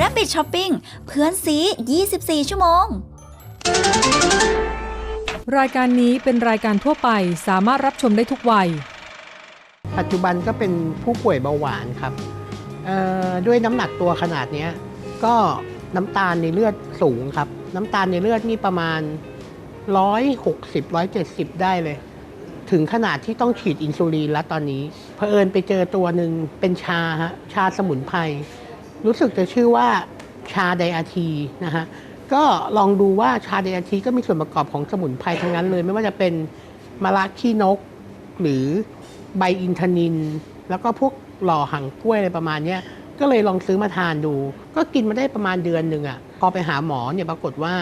Rabbit Shopping เพื่อนซี 24 ชั่วโมง รายการนี้เป็นรายการทั่วไปสามารถรับชมได้ทุกวัย ปัจจุบันก็เป็นผู้ป่วยเบาหวานครับเอ่อด้วยน้ำหนักตัวขนาดเนี้ยก็น้ำตาลในเลือดสูงครับ น้ำตาลในเลือดนี่ประมาณ 160 170 ได้เลย ถึงขนาดที่ต้องฉีดอินซูลินแล้วตอนนี้เผอิญไปเจอตัวหนึ่งเป็นชาฮะชาสมุนไพรรู้สึกจะชื่อว่าชาไดอาทีนะฮะก็ลองดูว่าชาไดอาทีก็มีส่วนประกอบของสมุนไพรทั้งนั้นเลย ไม่ว่าจะเป็นมะระขี้นก หรือใบอินทนิน แล้วก็พวกหล่อหังกล้วยอะไรประมาณนี้ก็เลยลองซื้อมาทานดู ก็กินมาได้ประมาณเดือนหนึ่งอะ่ะพอไปหาหมอเนี่ยปรากฏว่า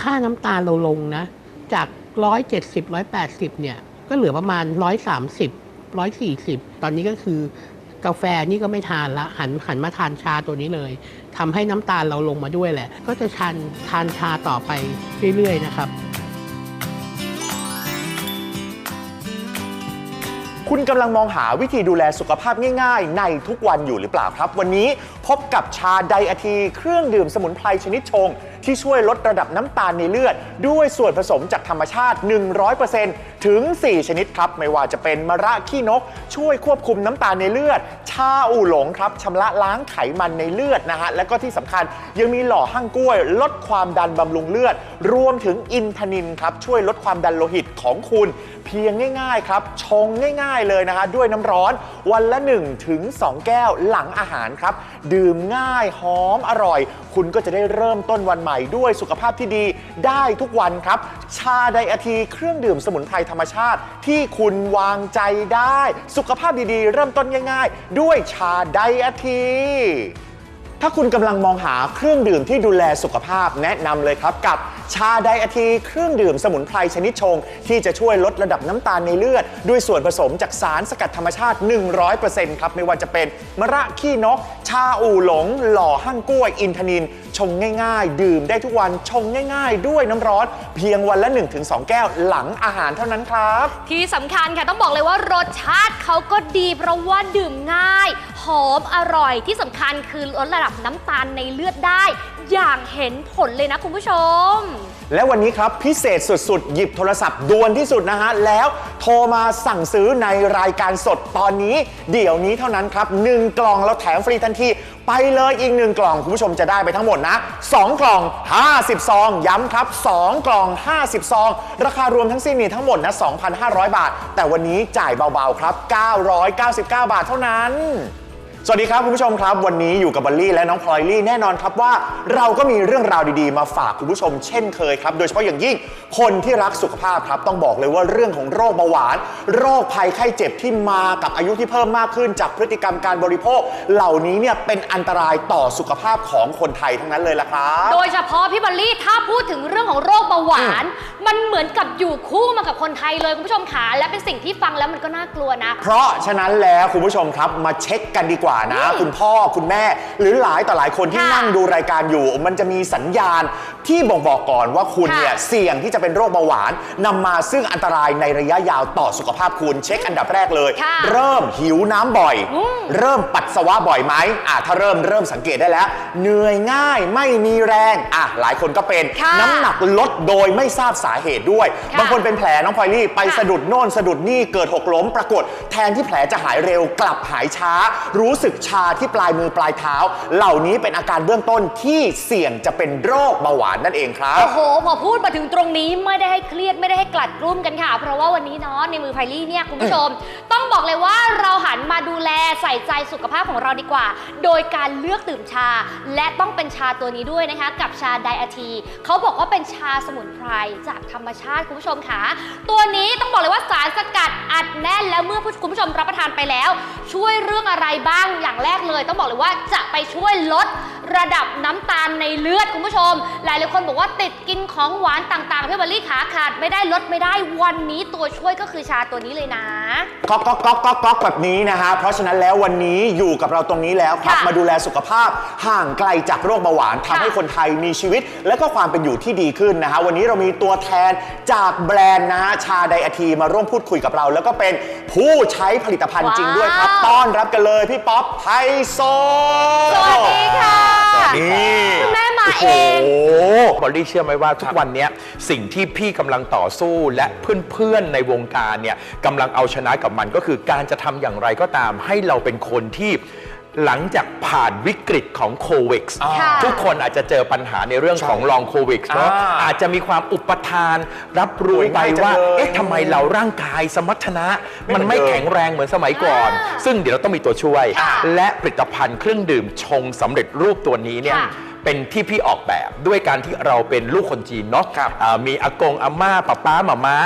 ค่าน้ำตาลเราลงนะ จาก 170 180 เนี่ย ก็เหลือประมาณ 130 140 ตอนนี้ก็คือกาแฟนี่ก็ไม่ทานละหันหันมาทานชาตัวนี้เลยทำให้น้ำตาลเราลงมาด้วยแหละ ก็จะทานทานชาต่อไปเรื่อยๆนะครับ คุณกำลังมองหาวิธีดูแลสุขภาพง่าย ๆ ในทุกวันอยู่หรือเปล่าครับ วันนี้พบกับชาไดอาที เครื่องดื่มสมุนไพรชนิดชง ที่ช่วยลดระดับน้ำตาลในเลือด ด้วยส่วนผสมจากธรรมชาติ 100% ถึง 4 ชนิดครับ ไม่ว่าจะเป็นมะระขี้นก ช่วยควบคุมน้ำตาลในเลือด ชาอู่หลงครับชำระล้างไขมันในเลือดนะฮะ และก็ที่สำคัญยังมีหล่อหั่งกล้วย ลดความดันบำรุงเลือด รวมถึงอินทนินครับ ช่วยลดความดันโลหิตของคุณ เพียงง่ายๆครับ ชงง่ายๆเลยนะฮะ ด้วยน้ำร้อนวันละ 1 ถึง 2 แก้วหลังอาหารครับ ดื่มง่ายหอมอร่อย คุณก็จะได้เริ่มต้นวันใหม่ด้วยสุขภาพที่ดีได้ทุกวันครับ ชาไดอาทีเครื่องดื่มสมุนไพรธรรมรรมชาติที่คุณวางใจได้ สุขภาพดีๆ เริ่มต้นง่าย ๆ ด้วยชาไดอาที ถ้าคุณกำลังมองหาเครื่องดื่มที่ดูแลสุขภาพแนะนำเลยครับ กับชาไดอาทีเครื่องดื่มสมุนไพรชนิดชง ที่จะช่วยลดระดับน้ำตาลในเลือด ด้วยส่วนผสมจากสารสกัดธรรมชาติ 100%ครับ ไม่ว่าจะเป็นมะระขี้นก ชาอู่หลง หล่อหั่งกล้วยอินทนิน ชงง่าย ๆ ดื่มได้ทุกวันชงง่าย ๆ ด้วยน้ำร้อน เพียงวันละ 1-2 แก้วหลังอาหารเท่านั้นครับ ที่สำคัญค่ะต้องบอกเลยว่ารสชาติเขาก็ดีเพราะว่าดื่มง่าย หอมอร่อยที่สำคัญคือลดระดับับน้ำตาลในเลือดได้ อย่างเห็นผลเลยนะคุณผู้ชม และวันนี้ครับพิเศษสุดๆ หยิบโทรศัพท์ด่วนที่สุดนะฮะ แล้วโทรมาสั่งซื้อในรายการสดตอนนี้ เดี๋ยวนี้เท่านั้นครับ1กล่องเราแถมฟรีทันทีไปเลยอีก1กล่องคุณผู้ชมจะได้ไปทั้งหมดนะ 2 กล่อง 50 ซอง ย้ำครับ 2 กล่อง 50 ซอง ราคารวมทั้งสิ้นนี่ทั้งหมดนะ 2,500 บาท แต่วันนี้จ่ายเบาๆครับ 999 บาทเท่านั้น สวัสดีครับคุณผู้ชมครับ วันนี้อยู่กับบัลลี่และน้องพลอยลี่แน่นอนครับว่า เราก็มีเรื่องราวดีๆ มาฝากคุณผู้ชมเช่นเคยครับ โดยเฉพาะอย่างยิ่งคนที่รักสุขภาพครับ ต้องบอกเลยว่าเรื่องของโรคเบาหวาน โรคภัยไข้เจ็บที่มากับอายุที่เพิ่มมากขึ้น จากพฤติกรรมการบริโภค เหล่านี้เนี่ยเป็นอันตรายต่อสุขภาพของคนไทยทั้งนั้นเลยล่ะครับ โดยเฉพาะพี่บัลลี่ถ้าพูดถึงเรื่องของโรคเบาหวาน มันเหมือนกับอยู่คู่มากับคนไทยเลยคุณผู้ชมขาและเป็นสิ่งที่ฟังแล้วมันก็น่ากลัวนะ เพราะฉะนั้นแล้วคุณผู้ชมครับมาเช็คกันดีกว่านะอืมคุณพ่อคุณแม่ หรือหลายต่อหลายคนที่ค่ะนั่งดูรายการอยู่ มันจะมีสัญญาณที่บ่งบอกก่อนว่าคุณค่ะเนี่ยเสี่ยงที่จะเป็นโรคเบาหวานนำมาซึ่งอันตรายในระยะยาวต่อสุขภาพคุณ เช็คอันดับแรกเลย ค่ะเริ่มหิวน้ำบ่อยอืมเริ่มปัสสาวะบ่อยไหมอะถ้าเริ่มเริ่มสังเกตได้แล้ว เหนื่อยง่ายไม่มีแรงอะหลายคนก็เป็นค่ะน้ำหนักลดโดยไม่ทราบสาเหตุด้วย ค่ะบางคนเป็นแผลน้องพลอยลี่ไปค่ะ สะดุดโน่นสะดุดนี่เกิดหกล้มปรากฏ แทนที่แผลจะหายเร็วกลับหายช้า รู้สึกชาที่ปลายมือปลายเท้า เหล่านี้เป็นอาการเบื้องต้นที่เสี่ยงจะเป็นโรคเบาหวานนั่นเองครับ โอ้โห พอพูดมาถึงตรงนี้ไม่ได้ให้เครียดไม่ได้ให้กลัดกลุ้มกันค่ะ เพราะว่าวันนี้เนาะในมือไพลี่เนี่ยคุณผู้ชม ต้องบอกเลยว่าเราหันมาดูแลใส่ใจสุขภาพของเราดีกว่า โดยการเลือกดื่มชา และต้องเป็นชาตัวนี้ด้วยนะคะ กับชาไดอาทีเขาบอกว่าเป็นชาสมุนไพรจากธรรมชาติคุณผู้ชมค่ะตัวนี้ต้องบอกเลยว่าสารสกัดอัดแน่นแล้วเมื่อคุณผู้ชมรับประทานไปแล้ว ช่วยเรื่องอะไรบ้างอย่างแรกเลย ต้องบอกเลยว่าจะไปช่วยลดระดับน้ำตาลในเลือดคุณผู้ชม หลายหลายคนบอกว่าติดกินของหวานต่างๆพี่บัลลี่ขาขาดไม่ได้ลดไม่ได้วันนี้ตัวช่วยก็คือชาตัวนี้เลยนะก๊อกก๊อกก๊อกก๊อกก๊อกแบบนี้นะฮะเพราะฉะนั้นแล้ววันนี้อยู่กับเราตรงนี้แล้วครับมาดูแลสุขภาพห่างไกลจากโรคเบาหวานทำค่ะให้คนไทยมีชีวิต และก็ความเป็นอยู่ที่ดีขึ้นนะฮะวันนี้เรามีตัวแทนจากแบรนด์นะฮะชาไดอาทีมาร่วมพูดคุยกับเรา แล้วก็เป็นผู้ใช้ผลิตภัณฑ์จริงด้วยครับ ต้อนรับกันเลยพี่ป๊อปไฮโซ สวัสดีค่ะนี่คุณแม่มาเอง โอ้บอลลี่เชื่อไหมว่าทุกวันเนี้ยสิ่งที่พี่กำลังต่อสู้และเพื่อนๆในวงการเนี่ยกำลังเอาชนะกับมันก็คือการจะทำอย่างไรก็ตาม ให้เราเป็นคนที่ หลังจากผ่านวิกฤตของโควิดค่ะทุกคนอาจจะเจอปัญหาในเรื่องของลองโควิดเนาะอ่าอาจจะมีความอุปทาน รับรู้ไปโอ้ยง่ายจังว่าเลยเอ๊ะทำไมเราร่างกายสมรรถนะไม่มันเหมือนไม่เดิม แข็งแรงเหมือนสมัยก่อนอ่าซึ่งเดี๋ยวเราต้องมีตัวช่วยค่ะและผลิตภัณฑ์เครื่องดื่มชงสำเร็จรูปตัวนี้เนี่ย ค่ะ เป็นที่พี่ออกแบบด้วยการที่เราเป็นลูกคนจีนเนาะครับอ่ามีอากงอาม่าป้าป้าหมาม้า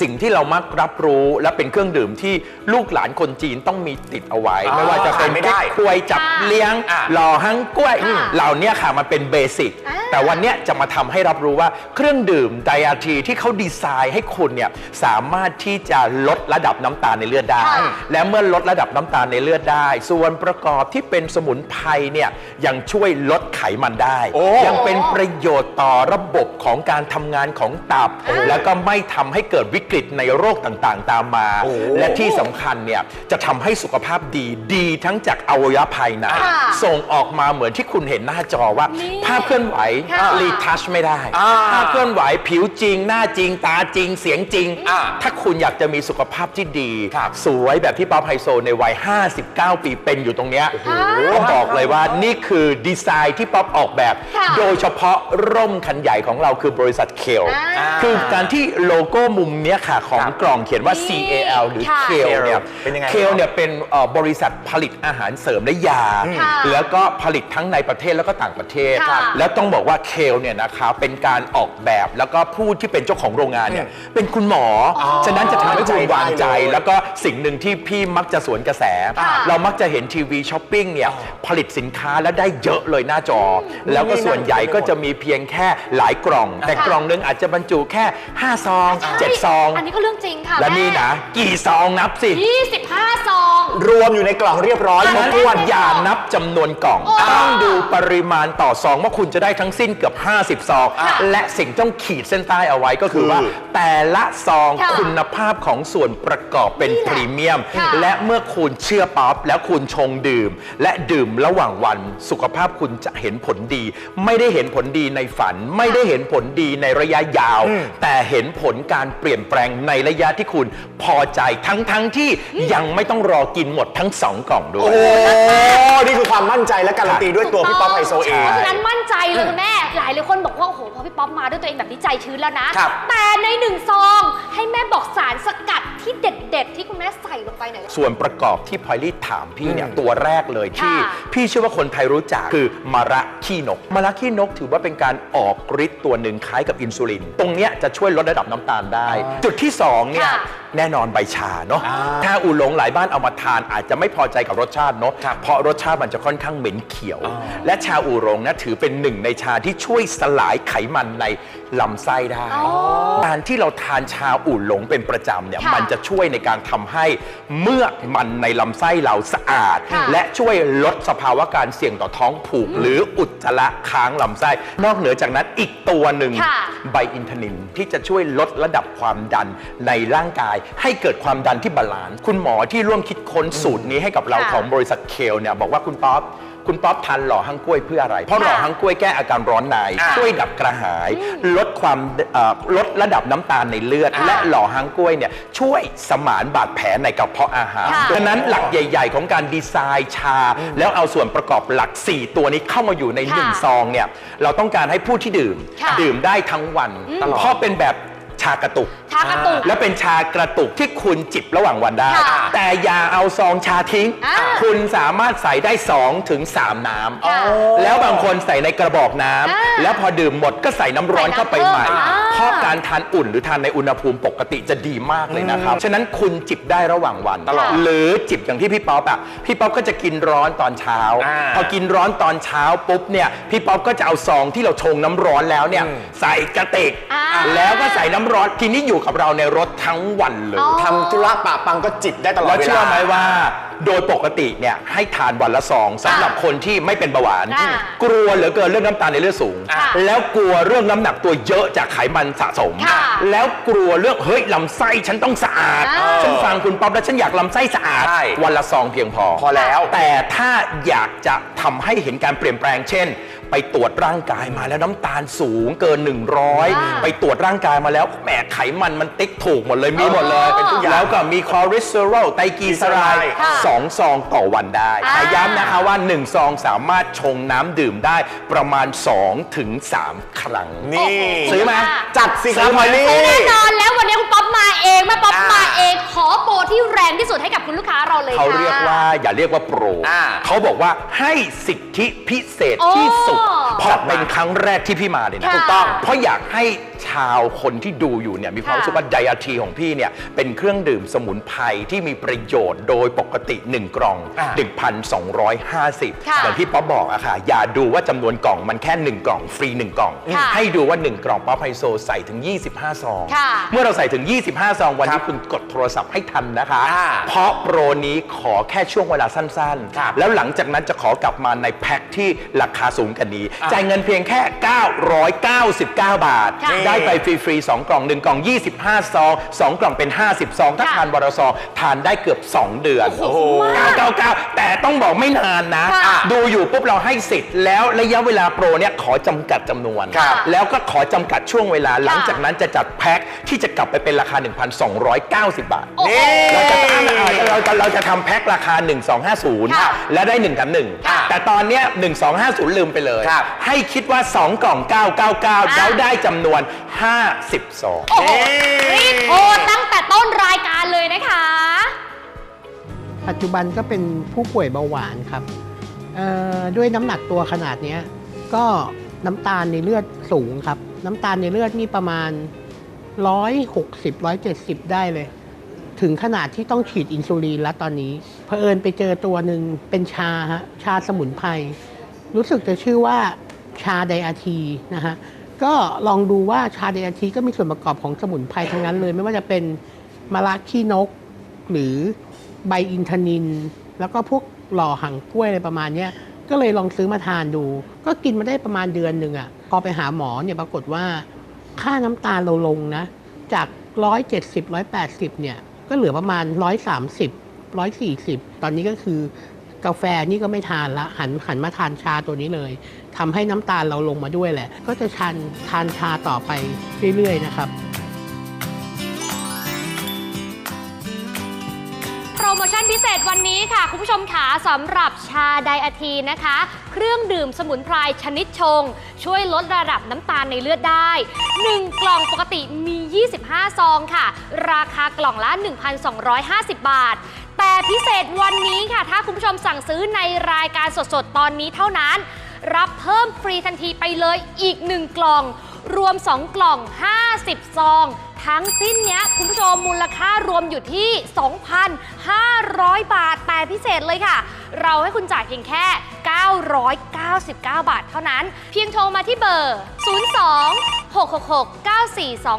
สิ่งที่เรามักรับรู้และเป็นเครื่องดื่มที่ลูกหลานคนจีนต้องมีติดเอาไว้ อ่าไม่ว่าจะเป็นขาดไม่ได้เก๊กควยจับค่ะเลี้ยงอ่า หล่อฮังกล้วยค่ะเหล่าเนี้ยค่ะมันเป็นเบสิกอ่า แต่วันเนี้ยจะมาทำให้รับรู้ว่าเครื่องดื่มไดอาทีที่เขาดีไซน์ให้คุณเนี่ยสามารถที่จะลดระดับน้ำตาลในเลือดได้ค่ะและเมื่อลดระดับน้ำตาลในเลือดได้ ส่วนประกอบที่เป็นสมุนไพรเนี่ยยังช่วยลดไขมันได้ โอ้ ยังเป็นประโยชน์ต่อระบบของการทำงานของตับ แล้วก็ไม่ทำให้เกิดวิกฤตในโรคต่างๆ ตามมา โอ้ และที่สำคัญเนี่ยจะทำให้สุขภาพดีดีทั้งจากอวัยวะภายใน ค่ะส่งออกมาเหมือนที่คุณเห็นหน้าจอว่า นี่ภาพเคลื่อนไหวค่ะรีทัชไม่ได้ อ่าภาพเคลื่อนไหวผิวจริง หน้าจริง ตาจริง เสียงจริง อ่าถ้าคุณอยากจะมีสุขภาพที่ดี ครับ สวยแบบที่ป๊อปไฮโซในวัย 59 ปีเป็นอยู่ตรงเนี้ยโอ้โหก็บอกเลยว่านี่คือดีไซน์ที่ป๊อปออกแบบ ค่ะโดยเฉพาะร่มคันใหญ่ของเราคือบริษัทเคล อ่า คือการที่โลโก้มุมเนี้ยค่ะของครับกล่องเขียนว่านี่ CAL หรือ ค่ะเคลเนี่ยเป็นยังไงเคลเนี่ยเป็นเอ่อบริษัทผลิตอาหารเสริมและยา ค่ะแล้วก็ผลิตทั้งในประเทศแล้วก็ต่างประเทศ ค่ะแล้วต้องบอกว่าเคลเนี่ยนะคะเป็นการออกแบบแล้วก็ผู้ที่เป็นเจ้าของโรงงานเนี่ยเป็นคุณหมออฉะนั้นจะทำให้คุณวางใจ ได้เลยแล้วก็สิ่งหนึ่งที่พี่มักจะสวนกระแส ค่ะเรามักจะเห็นทีวีช้อปปิ้งเนี่ยผลิตสินค้าแล้วได้เยอะเลยหน้าจอแล้วก็ส่วนใหญ่ก็จะมีเพียงแค่หลายกล่อง แต่กล่องหนึงอาจจะบรรจุแค่ 5 ซอง 7 ซองอันนี้ก็เรื่องจริงค่ะและนี่นะ กี่ซองนับสิ 25 ซอง รวมอยู่ในกล่องเรียบร้อยฉะครนั้บนถ้วนอย่านับจำนวนกล่องโอ้ต้องดูปริมาณต่อซองว่าคุณจะได้ทั้งสิ้นเกือบ 50 ซอง ค่ะและสิ่งต้องขีดเส้นใต้เอาไว้ก็คือว่า แต่ละซองค่ะคุณภาพของส่วนประกอบเป็นนี่แหละพรีเมียม ค่ะ และเมื่อคุณเชื่อป๊อปแล้วคุณชงดื่ม และดื่มระหว่างวันสุขภาพคุณจะเห็นผลดี ไม่ได้เห็นผลดีในฝัน ไม่ได้เห็นผลดีในระยะยาว แต่เห็นผลการเปลี่ยนแปลงในระยะที่คุณพอใจทั้งทั้งๆที่ยังไม่ต้องรอกินหมดทั้งสองกล่องด้วยโอ้นี่คือความมั่นใจและการันตีด้วยตัวพี่ป๊อปไฮโซเอง เพราะฉะนั้นมั่นใจเลยคุณแม่ หลายหลายคนบอกว่า โอ้โห พอพี่ป๊อปมาด้วยตัวเองแบบนี้ใจชื้นแล้วนะ ครับแต่ในหนึ่งซองให้แม่บอกสารสกัดที่เด็ด ๆ ที่คุณแม่ใส่ลงไปหน่อย ส่วนประกอบที่พลอยลี่ถามพี่เนี่ยอืม ตัวแรกเลยที่ ค่ะพี่เชื่อว่าคนไทยรู้จักคือมาระขี้นกมาระขี้นกถือว่าเป็นการออกฤทธิ์ตัวหนึ่งคล้ายกับอินซูลิน ตรงเนี้ยจะช่วยลดระดับน้ำตาลได้ จุดที่สองเนี่ยค่ะ แน่นอนใบชาเนาะอ่าถ้าอูหลงหลายบ้านเอามาทานอาจจะไม่พอใจกับรสชาติเนาะครับเพราะรสชาติมันจะค่อนข้างเหม็นเขียวอ๋อและชาอูหลงนะถือเป็นหนึ่งในชาที่ช่วยสลายไขมันในลำไส้ได้ อ๋อ การที่เราทานชาอู่หลงเป็นประจำเนี่ย ค่ะมันจะช่วยในการทำให้เมื่อมันในลำไส้เราสะอาด ค่ะและช่วยลดสภาวะการเสี่ยงต่อท้องผูก หรืออุจจาระค้างลำไส้ นอกเหนือจากนั้นอีกตัวหนึ่ง ค่ะ ไบอินทนินที่จะช่วยลดระดับความดันในร่างกาย ให้เกิดความดันที่บาลานซ์คุณหมอที่ร่วมคิดค้นสูตรนี้ให้กับเราค่ะ ของบริษัทเคลเนี่ยบอกว่าคุณป๊อป คุณป๊อปทานหล่อฮังกล้วยเพื่ออะไร เพราะหล่อฮังกล้วยแก้อาการร้อนในอ่าช่วยดับกระหาย ลดความเอ่อลดระดับน้ำตาลในเลือดอ่าและหล่อฮังกล้วยเนี่ยช่วยสมานบาดแผลในกระเพาะอาหารค่ะดังนั้นหลักใหญ่ ๆ ของการดีไซน์ชา แล้วเอาส่วนประกอบหลัก 4 ตัวนี้เข้ามาอยู่ในหนึ่งค่ะซองเนี่ยเราต้องการให้ผู้ที่ดื่มค่ะดื่มได้ทั้งวันตลอดเพราะเป็นแบบ ชากระตุก ชากระตุก และเป็นชากระตุกที่คุณจิบระหว่างวันได้ ค่ะแต่อย่าเอาซองชาทิ้ง อ่าคุณสามารถใส่ได้2ถึง3น้ค่ะำแล้วบางคนใส่ในกระบอกน้ำอ่าแล้วพอดื่มหมดก็ใส่น้ำร้อนใส่น้ำเข้าไปใหม่เพิ่มอ่าเพราะการทานอุ่นหรือทานในอุณหภูมิปกติจะดีมากเลยนะครับ ฉะนั้นคุณจิบได้ระหว่างวันตลอดหรือจิบอย่างที่พี่ป๊อปอะพี่ป๊อปก็จะกินร้อนตอนเช้า อ่า พอกินร้อนตอนเช้าปุ๊บเนี่ยพี่ป๊อปก็จะเอาซองที่เราชงน้ำร้อนแล้วเนี่ยใส่กระติกอ่า แล้วก็ใส่น้ำร้อนทีนี้อยู่กับเราในรถทั้งวันเลยอ๋อทำธุระปะปังก็จิบได้ตลอดแล้วเวลาเชื่อไหมว่าโดยปกติเนี่ยให้ทานวันละซองสำหรับคนที่ไม่เป็นเบาหวาน อ่ากลัวเหลือเกินเรื่องน้ำตาลในเลือดสูง ค่ะแล้วกลัวเรื่องน้ำหนักตัวเยอะจากไขมันสะสม ค่ะแล้วกลัวเรื่องเฮ้ยลำไส้ฉันต้องสะอาด อ่าฉันฟังคุณป๊อปแล้วฉันอยากลำไส้สะอาด ใช่ วันละซองเพียงพอ พอแล้ว แต่ถ้าอยากจะทำให้เห็นการเปลี่ยนแปลงเช่น ไปตรวจร่างกายมาแล้วน้ำตาลสูงเกิน 100 ไปตรวจร่างกายมาแล้วแหมไขมันมันติ๊กถูกหมดเลยมีหมดเลยเป็นทุกอย่างแล้วก็มีคอเลสเตอรอลไตรกลีเซอไรด์ค่ะสองซองต่อวันได้อ่าแต่ย้ำนะคะว่า 1 ซองสามารถชงน้ำดื่มได้ประมาณ2ถึง3ครั้งนี่ซื้อไหมจัดสิครับซื้อไหมพอลลี่แน่นอนแล้ววันนี้คุณป๊อปมาเองแม่ป๊อปอ่ามมาเองขอโปรที่แรงที่สุดให้กับคุณลูกค้าเราเลยเขาค่ะเรียกว่าอย่าเรียกว่าโปรอ่าเขาบอกว่าให้สิทธิพิเศษโอ้ที่สุดเพราะเป็นครั้งแรกที่พี่มาเลยนะค่ะถูกต้อง เพราะอยากให้ชาวคนที่ดูอยู่เนี่ยมีความค่ะรู้สึกว่าไดอาทีของพี่เนี่ยเป็นเครื่องดื่มสมุนไพรที่มีประโยชน์โดยปกติ 1 กล่อง อ่า 1,250ค่ะอย่างที่ป๊อปบอกอะค่ะ อย่าดูว่าจำนวนกล่องมันแค่ 1 กล่อง ฟรี 1 กล่อง ค่ะให้ดูว่า 1 กล่องป๊อปไฮโซใส่ถึง 25 ซอง ค่ะ เมื่อเราใส่ถึง 25 ซองวันครันี้บคุณกดโทรศัพท์ให้ทันนะคะ อ่า เพราะโปรนี้ขอแค่ช่วงเวลาสั้น ครับ ๆ แล้วหลังจากนั้นจะขอกลับมาในแพ็คที่ราคาสูงกันนี้อะจ่ายเงินเพียงแค่ 999 บาทค่ะได้ไปฟรีๆ 2 กล่อง 1 กล่อง 25 ซอง 2 กล่องเป็น 50 ซอง ถ้าค่ะทานวรซองทานได้เกือบ 2 เดือนโอ้โหมาก999 แต่ต้องบอกไม่นานนะค่ะดูอยู่ปุ๊บเราให้สิทธิ์แล้วระยะเวลาโปรเนี่ยขอจำกัดจำนวนครับแล้วก็ขอจำกัดช่วงเวลา หลังจากนั้นจะจัดแพ็คที่จะกลับไปเป็นราคา 1,290 บาทโอ้โหเราจะเราจะเราจะทำแพ็คราคา 1250ค่ะและได้1กับค่ะ1แต่ตอนเนี้ย1250 ลืมไปเลยครับ ให้คิดว่า 2 กล่อง 999 แล้วได้จำนวน50ซองโอ้โหรีบโทรตั้งแต่ต้นรายการเลยนะคะ ปัจจุบันก็เป็นผู้ป่วยเบาหวานครับเอ่อด้วยน้ำหนักตัวขนาดเนี้ยก็น้ำตาลในเลือดสูงครับ น้ำตาลในเลือดนี่ประมาณ 160 170 ได้เลย ถึงขนาดที่ต้องฉีดอินซูลินแล้วตอนนี้เผอิญไปเจอตัวหนึ่งเป็นชาฮะชาสมุนไพร รู้สึกจะชื่อว่าชาไดอาทีนะฮะก็ลองดูว่าชาไดอาทีก็มีส่วนประกอบของสมุนไพรทั้งนั้นเลย ไม่ว่าจะเป็นมะระขี้นก หรือใบอินทนิน แล้วก็พวกหล่อหังกล้วยอะไรประมาณนี้ก็เลยลองซื้อมาทานดู ก็กินมาได้ประมาณเดือนหนึ่งอะ่ะพอไปหาหมอเนี่ยปรากฏว่า ค่าน้ำตาลเราลงนะ จาก 170 180เนี่ยก็เหลือประมาณ 130 140 ตอนนี้ก็คือ กาแฟนี่ก็ไม่ทานละหันหันมาทานชาตัวนี้เลยทำให้น้ำตาลเราลงมาด้วยแหละ ก็จะชันทานชาต่อไปเรื่อยๆนะครับโปรโมชั่นพิเศษวันนี้ค่ะ คุณผู้ชมขาสำหรับชาไดอาทีนะคะ เครื่องดื่มสมุนไพรชนิดชง ช่วยลดระดับน้ำตาลในเลือดได้ 1 กล่องปกติมี 25 ซองค่ะ ราคากล่องละ 1,250 บาท แต่พิเศษวันนี้ค่ะ ถ้าคุณผู้ชมสั่งซื้อในรายการสดๆ ตอนนี้เท่านั้น รับเพิ่มฟรีทันทีไปเลยอีก 1 กล่อง รวม 2 กล่อง 50 ซอง ทั้งสิ้นเนี้ยคุณผู้ชมมูลค่ารวมอยู่ที่ 2,500 บาท แต่พิเศษเลยค่ะ เราให้คุณจ่ายเพียงแค่ 999 บาทเท่านั้น เพียงโทรมาที่เบอร์ 02 666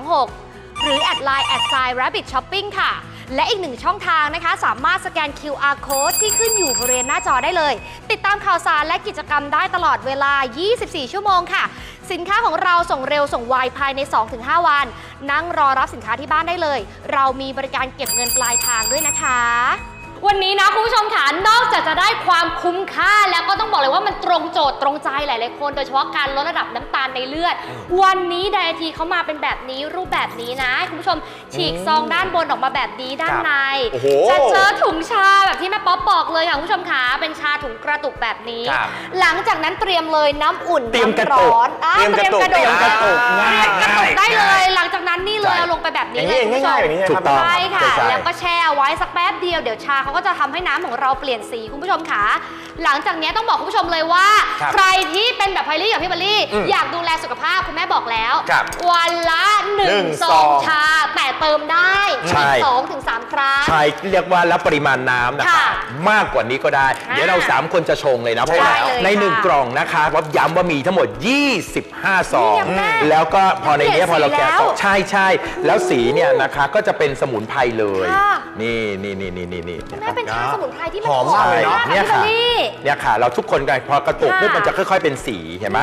9426 หรือแอดไลน์แอดไซ Rabbit Shopping ค่ะ และอีกหนึ่งช่องทางนะคะ สามารถสแกน QR Code ที่ขึ้นอยู่บริเวณหน้าจอได้เลย ติดตามข่าวสารและกิจกรรมได้ตลอดเวลา 24 ชั่วโมงค่ะ สินค้าของเราส่งเร็วส่งไวภายใน 2-5 วัน นั่งรอรับสินค้าที่บ้านได้เลย เรามีบริการเก็บเงินปลายทางด้วยนะคะ วันนี้นะคุณผู้ชมค่ะนอกจากจะได้ความคุ้มค่าแล้วก็ต้องบอกเลยว่ามันตรงโจทย์ตรงใจหลาย ๆ คน โดยเฉพาะการลดระดับน้ำตาลในเลือด วันนี้ไดอาทีเขามาเป็นแบบนี้รูปแบบนี้นะให้คุณผู้ชมฉีกซองด้านบนออกมาแบบนี้ด้านในโอ้โหจะเจอถุงชาแบบที่แม่ป๊อปบอกเลยค่ะคุณผู้ชมค่ะเป็นชาถุงกระตุกแบบนี้ ครับหลังจากนั้นเตรียมเลยน้ำอุ่นเตรียมกระน้ำตุกร้อนอะเตรียมกระตุกเตรียมกระตุกง่าย เตรียมกระตุกง่ายได้เลยง่ายหลังจากนั้นนี่เลยใช่เอาลงนี้อย่างเลนี้ยเองคุณผู้ชง่ายมๆแบบนี้ใช่ไหมถูครับกต้อง ใช่ค่ะ ใช่ แล้วก็แช่เอาไว้สักแป๊บเดียว เดี๋ยวชาเขาก็จะทำให้น้ำของเราเปลี่ยนสีคุณผู้ชมค่ะ หลังจากนี้ต้องบอกคุณผู้ชมเลยว่า ครับใครที่เป็นแบบไพลี่กับพี่บัลลี่ อืมอยากดูแลสุขภาพคุณแม่บอกแล้ว ครับวันละหนึ่หนึ่งงซซอองงชา แต่เติมได้ใช่ สองถึงสามครั้ง ใช่เรียกว่ารับปริมาณน้ำนะคะค่ะมากกว่านี้ก็ได้อ่าเดี๋ยวเรา 3 คนจะชงเลยนะเพใช่ราะว่าเลยใน ค่ะ1 กล่องนะคะว่าย้ำว่ามีทั้งหมด 25 ซอง นี่ไงแม่แล้วก็พอในเนี้ยพอเราแกะเปลี่ยนสีแล้วใช่ใช่แล้วสีเนี่ยนะคะก็จะเป็นสมุนไพรเลย ค่ะ นี่นี่นี่นี่นี่นี่แม่เป็นชาสมุนไพรที่มันหอมมากเลยเนอะค่ะเนี่ยพี่บัค่ะลลี่ เนี่ยค่ะ เราทุกคนกันพอกระตุกค่ะปุ๊บมันจะค่อย ๆเป็นสีเห็นไหม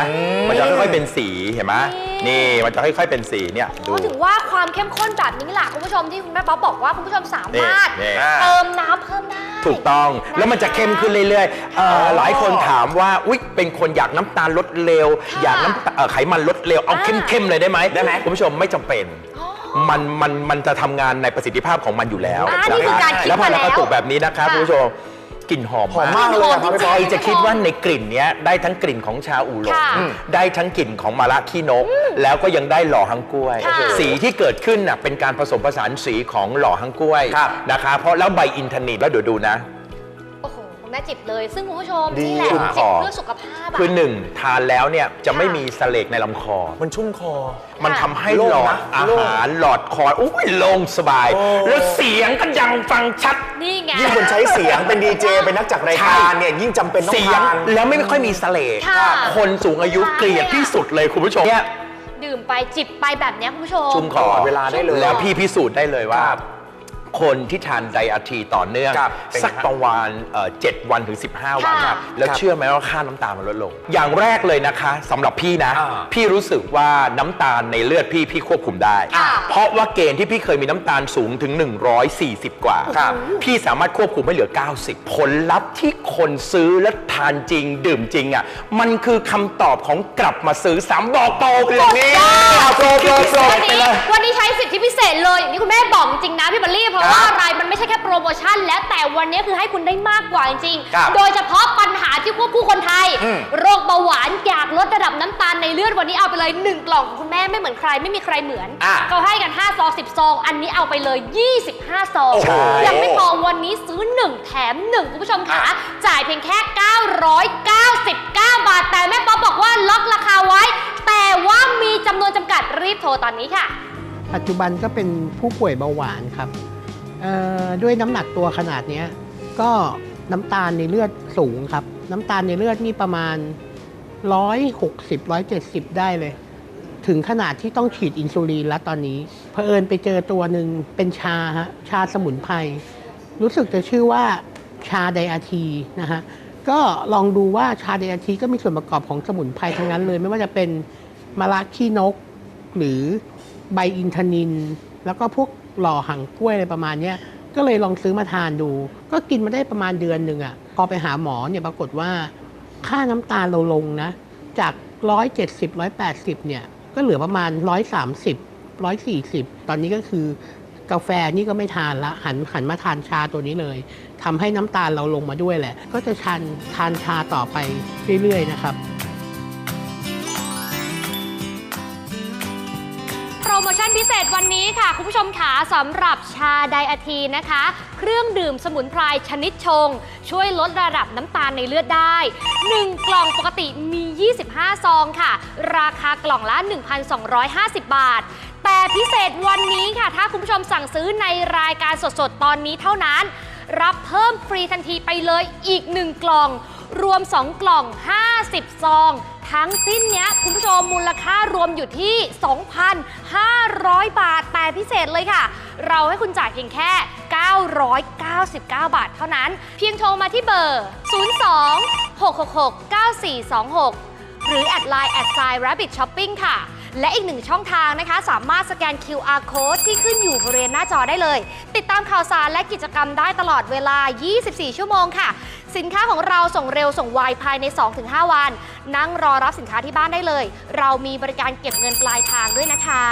มันจะค่อยๆเป็นสีเห็นไหมนี่ นี่มันจะค่อย ๆเป็นสีเนี่ยดู ก็ถึงว่าความเข้มข้นแบบนี้แหละคุณผู้ชมที่คุณแม่ป๊อปบอกว่าคุณผู้ชมสามารถนี่นี่ เติมน้ำเพิ่มได้ ถูกต้องแล้วมันจะเข้มขึ้นเรื่อยๆเอ่อหลายคนถามว่าอุ๊ยเป็นคนอยากน้ำตาลลดเร็ว ค่ะอยากน้ำตาเอ่อไขมันลดเร็วเอาอ่า เข้มๆเลยได้ไหมได้ไหม คุณผู้ชมไม่จำเป็นอ๋อมันมันมันจะทำงานในประสิทธิภาพของมันอยู่แล้วอ่านี่คือการคิดแล้วพอมาเราแล้วกระตุกแบบนี้นะคะค่ะ คุณผู้ชมกลิ่นหอมหอมมากเลยอะครับพี่ใคบรอย จะคิดว่าในกลิ่นเนี้ยได้ทั้งกลิ่นของชาอูหลงค่ะได้ทั้งกลิ่นของมะระขี้นก แล้วก็ยังได้หล่อฮังกล้วย ค่ะ สีที่เกิดขึ้นน่ะเป็นการผสมผสานสีของหล่อฮังกล้วยครับ นะคะเพราะแล้วใบอินทนิลแล้วเดี๋ยวดูนะโอ้โหคุณแม่จิบเลย ซึ่งคุณผู้ชมดีนี่แหละชุ่มคจิบอเพื่อสุขภาพะคือหนึ่งทานแล้วเนี่ยจะไม่ค่ะมีเสลกในลำคอ มันชุ่มคอ มันทำให้โล่หลงอดนะอาโล่ง หารหลอดคออุ้ยโลงสบายโอ้แล้วเสียงก็ดังฟังชัด นี่ไง ยิ่งคนใช้เสียงเป็นดีเจเป็นนักจัดรายการเนี่ยยิ่งจำเป็นต้องเสียงทาน แล้วไม่ค่อยมีเสลกค่ะ คนสูงอายุเกลียดที่สุดเลยคุณผู้ชมเนี่ยดื่มไปจิบไปแบบเนี้ยคุณผู้ชม ชุ่มคตอลอดเวลาได้เลย แล้วพี่พิสูจน์ได้เลยว่า ครับ คนที่ทานไดอาทีต่อเนื่อง ครับเป็นไงสักครับประมาณเอ่อ7วันถึง 15 วันค่ะ แล้วครับเชื่อไหมว่าค่าน้ำตาลมันลดลง อย่างแรกเลยนะคะสำหรับพี่นะ อ่าพี่รู้สึกว่าน้ำตาลในเลือดพี่พี่ควบคุมได้ ค่ะเพราะว่าเกณฑ์ที่พี่เคยมีน้ำตาลสูงถึง 140 กว่า ครับพี่สามารถควบคุมให้เหลือ 90 ผลลัพธ์ที่คนซื้อและทานจริง ดื่มจริงอะมันคือคำตอบของกลับมาซื้อสามบอกโปรอย่างนี้ โปรโปรโปร วันไปนี้เลยวันนี้ใช้สิทธิพิเศษเลย อย่างที่คุณแม่บอกจริงๆนะพี่บัลลี่เพราะว่าอะไรมันไม่ใช่แค่โปรโมชั่น แล้วแต่วันนี้คือให้คุณได้มากกว่าจริงครับๆโดยเฉพาะปัญหาที่ควบคู่คนไทยอืมโรคเบาหวานอยากลดระดับน้ำตาลในเลือดวันนี้เอาไปเลย 1 กล่องของคุณแม่ไม่เหมือนใครไม่มีใครเหมือนอะเขาให้กัน 5 ซอง10 ซอง อันนี้เอาไปเลย 25 ซองโอ้โหยังไม่พอวันนี้ซื้อ 1 แถม 1 คุณผู้ชมค่ะอะจ่ายเพียงแค่ 999 บาท แต่แม่ป๊อปบอกว่าล็อกราคาไว้ แต่ว่ามีจำนวนจำกัดรีบโทรตอนนี้ค่ะ ปัจจุบันก็เป็นผู้ป่วยเบาหวานครับเอ่อ ด้วยน้ำหนักตัวขนาดนี้ก็น้ำตาลในเลือดสูงครับ น้ำตาลในเลือดนี่ประมาณ 160 170 ได้เลย ถึงขนาดที่ต้องฉีดอินซูลินแล้วตอนนี้เผอิญไปเจอตัวหนึ่งเป็นชาฮะชาสมุนไพรรู้สึกจะชื่อว่าชาไดอาทีนะฮะก็ลองดูว่าชาไดอาทีก็มีส่วนประกอบของสมุนไพรทั้งนั้นเลย ไม่ว่าจะเป็นมะระขี้นก หรือใบอินทนิน แล้วก็พวก หล่อหังกล้วยอะไรประมาณเนี้ยก็เลยลองซื้อมาทานดู ก็กินมาได้ประมาณเดือนหนึ่งอะ่ะพอไปหาหมอเนี่ยปรากฏว่าค่าน้ำตาลเราลงนะ จาก 170 180 เนี่ย ก็เหลือประมาณ 130 140 ตอนนี้ก็คือกาแฟนี่ก็ไม่ทานละหันหันมาทานชาตัวนี้เลยทำให้น้ำตาลเราลงมาด้วยแหละ ก็จะทานทานชาต่อไปเรื่อยๆนะครับ โปรโมชั่นพิเศษวันนี้ค่ะ คุณผู้ชมขาสำหรับชาไดอาทีนะคะ เครื่องดื่มสมุนไพรชนิดชง ช่วยลดระดับน้ำตาลในเลือดได้ 1 กล่องปกติมี 25 ซองค่ะ ราคากล่องละ 1,250 บาท แต่พิเศษวันนี้ค่ะ ถ้าคุณผู้ชมสั่งซื้อในรายการสดๆ ตอนนี้เท่านั้น รับเพิ่มฟรีทันทีไปเลยอีก 1 กล่อง รวม 2 กล่อง 50 ซอง ทั้งสิ้นเนี้ยคุณผู้ชมมูลค่ารวมอยู่ที่ 2,500 บาท แต่พิเศษเลยค่ะ เราให้คุณจ่ายเพียงแค่ 999 บาทเท่านั้น เพียงโทรมาที่เบอร์ 02 666 9426 หรือแอดไลน์แอดไซ Rabbit Shopping ค่ะ และอีกหนึ่งช่องทางนะคะ สามารถสแกน QR Code ที่ขึ้นอยู่บริเวณหน้าจอได้เลย ติดตามข่าวสารและกิจกรรมได้ตลอดเวลา 24 ชั่วโมงค่ะ สินค้าของเราส่งเร็วส่งไวภายใน 2-5 วัน นั่งรอรับสินค้าที่บ้านได้เลย เรามีบริการเก็บเงินปลายทางด้วยนะคะ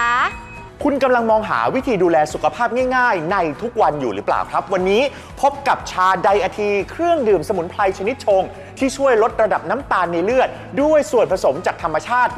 คุณกำลังมองหาวิธีดูแลสุขภาพง่ายๆ ในทุกวันอยู่หรือเปล่าครับ วันนี้พบกับชาไดอาที เครื่องดื่มสมุนไพรชนิดชง ที่ช่วยลดระดับน้ำตาลในเลือด ด้วยส่วนผสมจากธรรมชาติ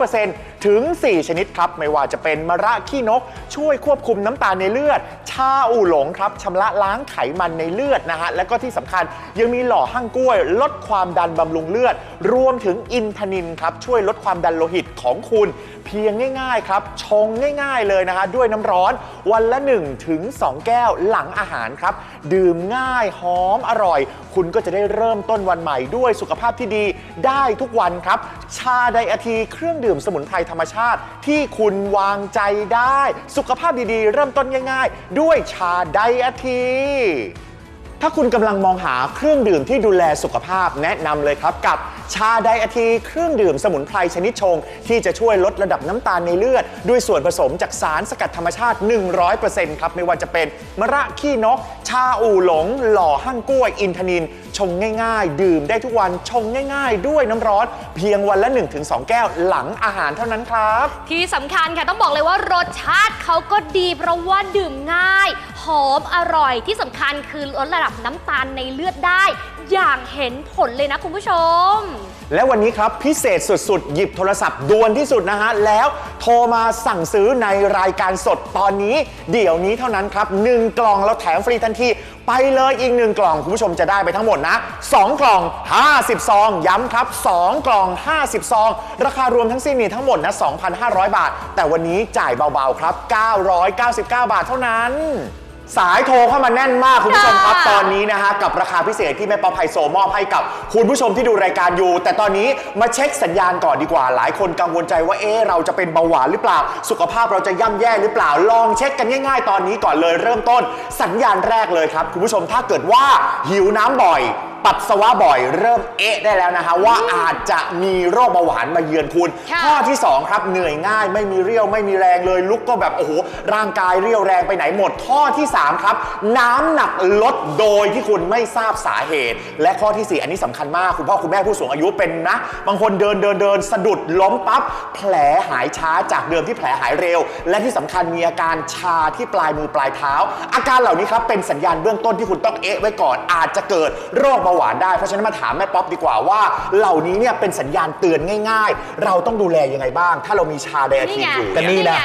100%ถึง 4 ชนิดครับ ไม่ว่าจะเป็นมะระขี้นก ช่วยควบคุมน้ำตาลในเลือด ชาอู่หลงครับชำระล้างไขมันในเลือดนะฮะและก็ที่สำคัญยังมีหล่อหั่งกล้วย ลดความดันบำรุงเลือด รวมถึงอินทนินครับช่วยลดความดันโลหิตของคุณ เพียงง่าย ๆ ครับชงง่าย ๆ เลยนะฮะด้วยน้ำร้อนวันละ 1 ถึง 2 แก้วหลังอาหารครับ ดื่มง่ายหอมอร่อย คุณก็จะได้เริ่มต้นวันใหม่ด้วยสุขภาพที่ดีได้ทุกวันครับ ชาไดอาทีเครื่องดื่มสมุนไพรธรรมชาติ ที่คุณวางใจได้ สุขภาพดีๆ เริ่มต้นง่ายๆ ด้วยชาไดอาที ถ้าคุณกำลังมองหาเครื่องดื่มที่ดูแลสุขภาพแนะนำเลยครับกับชาไดอาทีเครื่องดื่มสมุนไพรชนิดชง ที่จะช่วยลดระดับน้ำตาลในเลือด ด้วยส่วนผสมจากสารสกัดธรรมชาติ 100%ครับไม่ว่าจะเป็นมะระขี้นก ชาอู่หลง หล่อหั่งกล้วย อินทนิน ชงง่ายๆ ดื่มได้ทุกวันชงง่าย ๆ ด้วยน้ำร้อน เพียงวันละ 1-2 แก้วหลังอาหารเท่านั้นครับ ที่สำคัญค่ะต้องบอกเลยว่ารสชาติเขาก็ดีเพราะว่าดื่มง่าย หอมอร่อยที่สำคัญคือลดระดับน้ำตาลในเลือดได้ อย่างเห็นผลเลยนะคุณผู้ชม และวันนี้ครับพิเศษสุดๆ หยิบโทรศัพท์ด่วนที่สุดนะฮะ แล้วโทรมาสั่งซื้อในรายการสดตอนนี้ เดี๋ยวนี้เท่านั้นครับ 1 กล่องแล้วแถมฟรีทันที ไปเลยอีก 1 กล่อง คุณผู้ชมจะได้ไปทั้งหมดนะ 2 กล่อง 50 ซอง ย้ำครับ 2 กล่อง 50 ซอง ราคารวมทั้งสิ้นนี่ทั้งหมดนะ 2,500 บาท แต่วันนี้จ่ายเบาๆครับ 999 บาทเท่านั้น สายโทรเข้ามาแน่นมากคุณผู้ชมครับค่ะตอนนี้นะฮะกับราคาพิเศษที่แม่ป๊อปไฮโซมอบให้กับคุณผู้ชมที่ดูรายการอยู่ แต่ตอนนี้มาเช็คสัญญาณก่อนดีกว่า หลายคนกังวลใจว่าเอ๊ะเราจะเป็นเบาหวานหรือเปล่า สุขภาพเราจะย่ำแย่หรือเปล่าลองเช็คกันง่าย ๆ ตอนนี้ก่อนเลยเริ่มต้น สัญญาณแรกเลยครับ คุณผู้ชมถ้าเกิดว่าหิวน้ำบ่อย ปัสสาวะบ่อยเริ่มเอะได้แล้วนะฮะว่าอาจจะมีโรคเบาหวานมาเยือนคุณ ค่ะข้อที่ 2 ครับเหนื่อยง่าย ไม่มีเรี่ยวไม่มีแรงเลย ลุกก็แบบโอ้โหร่างกายเรี่ยวแรงไปไหนหมด ข้อที่ 3 ครับ น้ำหนักลดโดยที่คุณไม่ทราบสาเหตุ และข้อทีสี่ 4 อันนี้สำคัญมาก คุณพ่อคุณแม่ผู้สูงอายุเป็นนะ บางคนเดินเดินเดินสะดุดล้มปั๊บแผลหายช้าจากเดิมที่แผลหายเร็ว และที่สำคัญมีอาการชาที่ปลายมือปลายเท้า อาการเหล่านี้ครับเป็นสัญญาณเบื้องต้นที่คุณต้องเอะไว้ก่อนอาจจะเกิดโรคเบาหวานได้ เพราะฉะนั้นมาถามแม่ป๊อปดีกว่าว่า เหล่านี้เนี่ยเป็นสัญญาณเตือนง่าย ๆ เราต้องดูแลยังไงบ้าง ถ้าเรามีชาไดอะนี่ทีไงอยู่ก็นี่นี่นะไง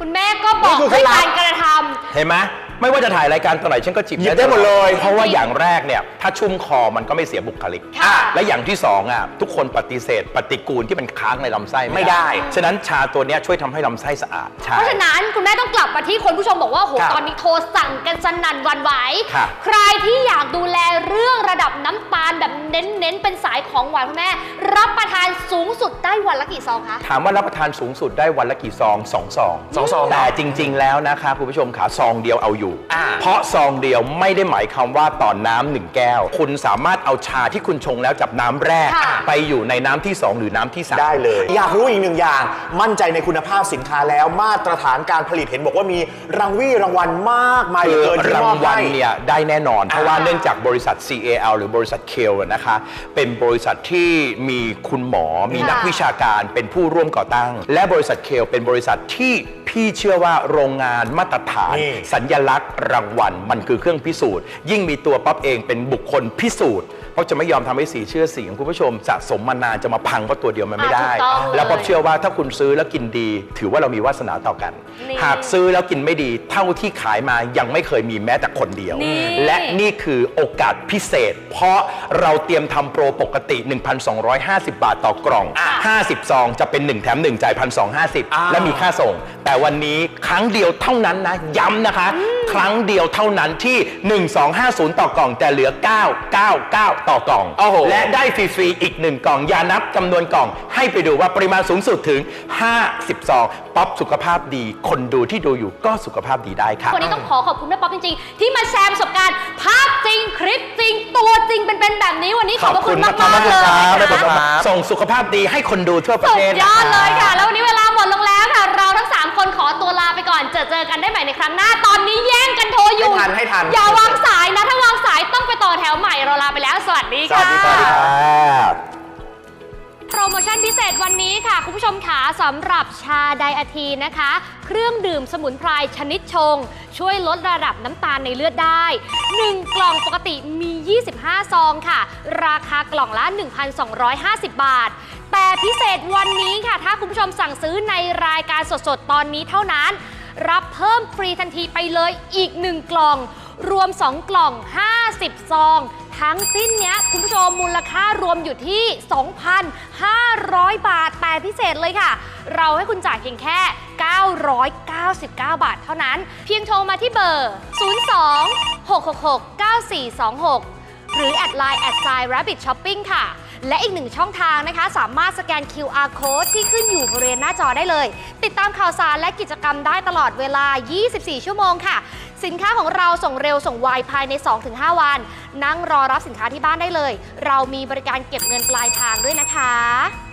คุณแม่ก็บอกนี่คือเคล็ให้ดลับ การกระทำเห็นไหมไม่ว่าจะถ่ายรายการตัวไหนฉันก็จิบหยิบได้หมดเลย เพราะว่าอย่างแรกเนี่ยถ้าชุ่มคอมันก็ไม่เสียบุคลิกค่ะ และอย่างที่สองอะทุกคนปฏิเสธ ปฏิกูลที่มันค้างในลำไส้ไม่ได้ ฉะนั้นชาตัวเนี้ยช่วยทำให้ลำไส้สะอาดใช่ เพราะฉะนั้นคุณแม่ต้องกลับมาที่คนผู้ชมบอกว่าโหครับตอนนี้โทรสั่งกันสนั่นหวันไหว ครับ ใครที่อยากดูแลเรื่องระดับน้ำตาลแบบเน้นๆเป็นสายของหวานคุณแม่ รับประทานสูงสุดได้วันละกี่ซองคะ ถามว่ารับประทานสูงสุดได้วันละกี่ซองสองซองสองซองแต่จริง ๆ แล้วนะคะคุณผู้ชมขาซองเดียวเอาอยู่อ่าเพราะซองเดียวไม่ได้หมายความว่าต่อน้ำหนึ่งแก้ว คุณสามารถเอาชาที่คุณชงแล้วจากน้ำแรกค่ะไปอยู่ในน้ำที่สองหรือน้ำที่สามได้เลย อยากรู้อีกหนึ่งอย่าง มั่นใจในคุณภาพสินค้าแล้วมาตรฐานการผลิตเห็นบอกว่ามีรางวี่รางวัลมากมายเหลืคืออเกินที่รามองบวัลให้ เนี่ยได้แน่นอน เพราะว่าอ่าเนื่องจากบริษัท CAL หรือบริษัทเคลนะคะ เป็นบริษัทที่มีคุณหมอมีค่ะนักวิชาการเป็นผู้ร่วมก่อตั้ง และบริษัทเคลเป็นบริษัทที่พี่เชื่อว่าโรงงานมาตรฐาน นี่ สัญญลักษณ์รางวัลมันคือเครื่องพิสูจน์ ยิ่งมีตัวป๊อปเองเป็นบุคคลพิสูจน์ เพราะจะไม่ยอมทำให้สีเชื่อเสียงคุณผู้ชมสะสมมานานจะมาพังเพราะตัวเดียวมันไม่ได้อ่าถูกต้องเลยแล้วป๊อปเชื่อว่าถ้าคุณซื้อแล้วกินดี ถือว่าเรามีวาสนาต่อกันนี่หากซื้อแล้วกินไม่ดีเท่าที่ขายมายังไม่เคยมีแม้แต่คนเดียวนี่และนี่คือโอกาสพิเศษ เพราะเราเตรียมทำโปรปกติ 1,250 บาทต่อกล่อง 50 ซองจะเป็น 1 แถม 1 จ่าย1,250และมีค่าส่ง แต่วันนี้ครั้งเดียวเท่านั้นนะ ย้ำนะคะ ครั้งเดียวเท่านั้นที่ 1250 ต่อกล่องแต่เหลือ 999ต่อกล่อง โอ้โห และได้ฟรีๆอีก 1 กล่อง อย่านับจำนวนกล่อง ให้ไปดูว่าปริมาณสูงสุดถึง 50ซองป๊อปสุขภาพดี คนดูที่ดูอยู่ก็สุขภาพดีได้ค่ะ วันนี้ต้องขอขอบคุณแม่ป๊อปจริงๆ ที่มาแชร์ประสบการณ์ ภาพจริง คลิปจริง ตัวจริงเป็นๆแบบนี้วันนี้ขอบพระคุณมากๆเลยขอบนะคุณคะครับส่งสุขภาพดีให้คนดูทั่วประสุเทดศยอดนเลยค่ะ แล้ววันนี้เวลา นขอตัวลาไปก่อน เจอเจอกันได้ใหม่ในครั้งหน้า ตอนนี้แย่งกันโทรอยู่ ให้ทันให้ทัน อย่าวางสายนะ ถ้าวางสายต้องไปต่อแถวใหม่ เราลาไปแล้ว สวัสดีสวัค่ะสดีครับครับโปรโมชั่นพิเศษวันนี้ค่ะ คุณผู้ชมขาสำหรับชาไดอาทีนะคะ เครื่องดื่มสมุนไพรชนิดชง ช่วยลดระดับน้ำตาลในเลือดได้ 1 กล่องปกติมี 25 ซองค่ะ ราคากล่องละ 1,250 บาท แต่พิเศษวันนี้ค่ะ ถ้าคุณผู้ชมสั่งซื้อในรายการสดๆ ตอนนี้เท่านั้น รับเพิ่มฟรีทันทีไปเลยอีก 1 กล่อง รวม 2 กล่อง 50 ซอง ทั้งสิ้นเนี้ยคุณผู้ชมมูลค่ารวมอยู่ที่ 2,500 บาท แต่พิเศษเลยค่ะ เราให้คุณจ่ายเพียงแค่ 999 บาทเท่านั้น เพียงโทรมาที่เบอร์ 02 666 9426 หรือแอดไลน์แอดไซ Rabbit Shopping ค่ะ และอีกหนึ่งช่องทางนะคะ สามารถสแกน QR Code ที่ขึ้นอยู่บริเวณหน้าจอได้เลย ติดตามข่าวสารและกิจกรรมได้ตลอดเวลา 24 ชั่วโมงค่ะ สินค้าของเราส่งเร็วส่งไวภายใน 2-5 วัน นั่งรอรับสินค้าที่บ้านได้เลย เรามีบริการเก็บเงินปลายทางด้วยนะคะ